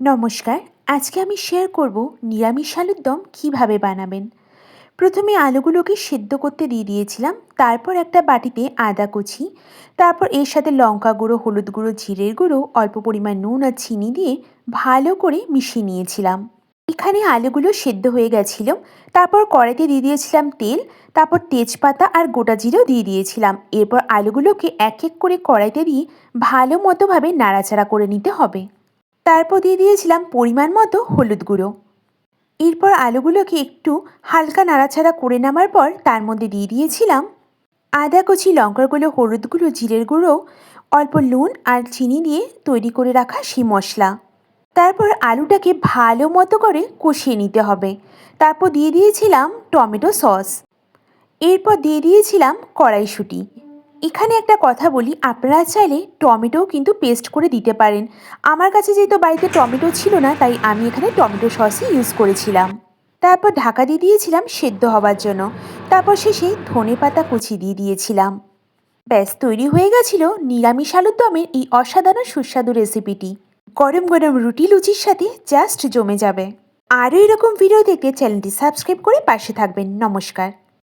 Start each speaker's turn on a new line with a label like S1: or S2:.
S1: নমস্কার, আজকে আমি শেয়ার করব নিরামিষ আলুর দম কীভাবে বানাবেন। প্রথমে আলুগুলোকে সেদ্ধ করতে দিয়ে দিয়েছিলাম, তারপর একটা বাটিতে আদা কুচি, তারপর এর সাথে লঙ্কা গুঁড়ো, হলুদ গুঁড়ো, জিরের গুঁড়ো, অল্প পরিমাণ নুন আর চিনি দিয়ে ভালো করে মিশিয়ে নিয়েছিলাম। এখানে আলুগুলো সেদ্ধ হয়ে গেছিল, তারপর কড়াইতে দিয়ে দিয়েছিলাম তেল, তারপর তেজপাতা আর গোটা জিরেও দিয়ে দিয়েছিলাম। এরপর আলুগুলোকে এক এক করে কড়াইতে দিয়ে ভালো মতোভাবে নাড়াচাড়া করে নিতে হবে। তারপর দিয়ে দিয়েছিলাম পরিমাণ মতো হলুদ গুঁড়ো। এরপর আলুগুলোকে একটু হালকা নাড়াচাড়া করে নেওয়ার পর তার মধ্যে দিয়ে দিয়েছিলাম আদা কুচি, লঙ্কার গুঁড়ো, হলুদ গুঁড়ো, জিরের গুঁড়ো, অল্প নুন আর চিনি দিয়ে তৈরি করে রাখা সেই মশলা। তারপর আলুটাকে ভালো মতো করে কষিয়ে নিতে হবে। তারপর দিয়ে দিয়েছিলাম টমেটো সস। এরপর দিয়ে দিয়েছিলাম কড়াইশুঁটি। এখানে একটা কথা বলি, আপনারা চাইলে টমেটোও কিন্তু পেস্ট করে দিতে পারেন। আমার কাছে যেহেতু বাড়িতে টমেটো ছিল না, তাই আমি এখানে টমেটো সসই ইউজ করেছিলাম। তারপর ঢাকা দিয়ে দিয়েছিলাম সেদ্ধ হওয়ার জন্য। তারপর শেষে ধনে পাতা কুচি দিয়ে দিয়েছিলাম। ব্যাস, তৈরি হয়ে গেছিল নিরামিষ আলুর দমের এই অসাধারণ সুস্বাদু রেসিপিটি গরম গরম রুটি লুচির সাথে জাস্ট জমে যাবে। আরও এরকম ভিডিও দেখতে চ্যানেলটি সাবস্ক্রাইব করে পাশে থাকবেন। নমস্কার।